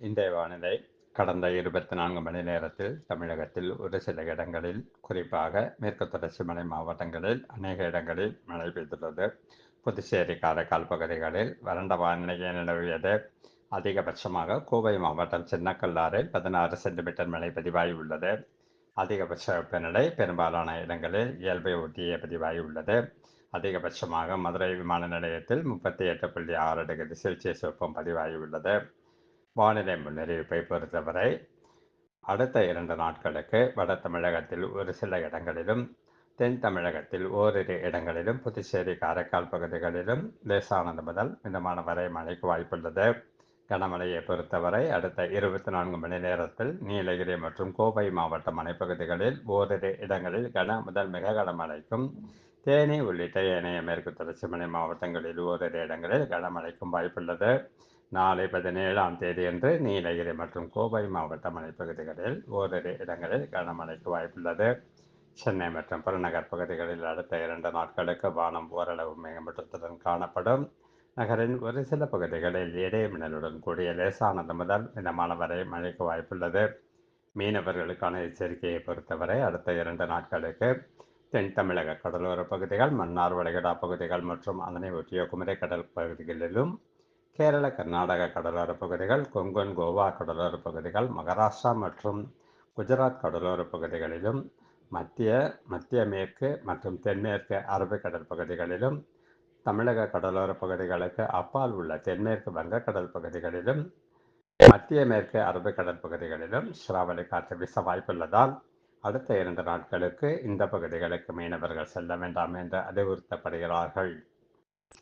இந்திய வானிலை கடந்த இருபத்தி நான்கு மணி நேரத்தில் தமிழகத்தில் ஒரு சில இடங்களில் குறிப்பாக மேற்கு தொடர்ச்சி மலை மாவட்டங்களில் அநேக இடங்களில் மழை பெய்துள்ளது. புதுச்சேரி காரைக்கால் பகுதிகளில் வறண்ட வானிலையை நிலவியது. அதிகபட்சமாக கோவை மாவட்டம் சின்னக்கல்லாறு பதினாறு சென்டிமீட்டர் மழை பதிவாகியுள்ளது. அதிகபட்ச வெப்பநிலை பெரும்பாலான இடங்களில் இயல்பை ஒட்டியே பதிவாகியுள்ளது. அதிகபட்சமாக மதுரை விமான நிலையத்தில் முப்பத்தி எட்டு புள்ளி ஆறு டிகிரி செல்சியஸ் வெப்பம் பதிவாகியுள்ளது. வானிலை முன்னறிவிப்பை பொறுத்தவரை அடுத்த இரண்டு நாட்களுக்கு வட தமிழகத்தில் ஒரு சில இடங்களிலும் தென் தமிழகத்தில் ஓரிரு இடங்களிலும் புதுச்சேரி காரைக்கால் பகுதிகளிலும் லேசானது முதல் மிதமான வரை மழைக்கு வாய்ப்புள்ளது. கனமழையை பொறுத்தவரை அடுத்த இருபத்தி நான்கு மணி நேரத்தில் நீலகிரி மற்றும் கோவை மாவட்ட மலைப்பகுதிகளில் ஓரிரு இடங்களில் கன முதல் மிக கனமழைக்கும் தேனி உள்ளிட்ட ஏனைய மேற்கு தொடர்ச்சி மலை மாவட்டங்களில் ஓரிரு இடங்களில் கனமழைக்கும் வாய்ப்புள்ளது. நாளை பதினேழாம் தேதியன்று நீலகிரி மற்றும் கோவை மாவட்ட மலைப்பகுதிகளில் ஓரிரு இடங்களில் கனமழைக்கு வாய்ப்புள்ளது. சென்னை மற்றும் புறநகர் பகுதிகளில் அடுத்த இரண்டு நாட்களுக்கு வானம் ஓரளவு மேம்பட்டத்துடன் காணப்படும். நகரின் ஒரு சில பகுதிகளில் இடைமின்னலுடன் கூடிய லேசானது முதல் மிதமான வரை மழைக்கு வாய்ப்புள்ளது. மீனவர்களுக்கான எச்சரிக்கையை பொறுத்தவரை அடுத்த இரண்டு நாட்களுக்கு தென் தமிழக கடலோர பகுதிகள் மன்னார் வளைகுடா பகுதிகள் மற்றும் அதனை ஒட்டிய குமரி கடல் பகுதிகளிலும் கேரள கர்நாடக கடலோர பகுதிகள் கொங்கன் கோவா கடலோர பகுதிகள் மகாராஷ்டிரா மற்றும் குஜராத் கடலோர பகுதிகளிலும் மத்திய மத்திய மேற்கு மற்றும் தென்மேற்கு அரபிக்கடல் பகுதிகளிலும் தமிழக கடலோர பகுதிகளுக்கு அப்பால் உள்ள தென்மேற்கு வங்கக்கடல் பகுதிகளிலும் மத்திய மேற்கு அரபிக்கடல் பகுதிகளிலும் சிராவளி காற்று வீச வாய்ப்புள்ளதால் அடுத்த இரண்டு நாட்களுக்கு இந்த பகுதிகளுக்கு மீனவர்கள் செல்ல வேண்டாம் என்று அறிவுறுத்தப்படுகிறார்கள்.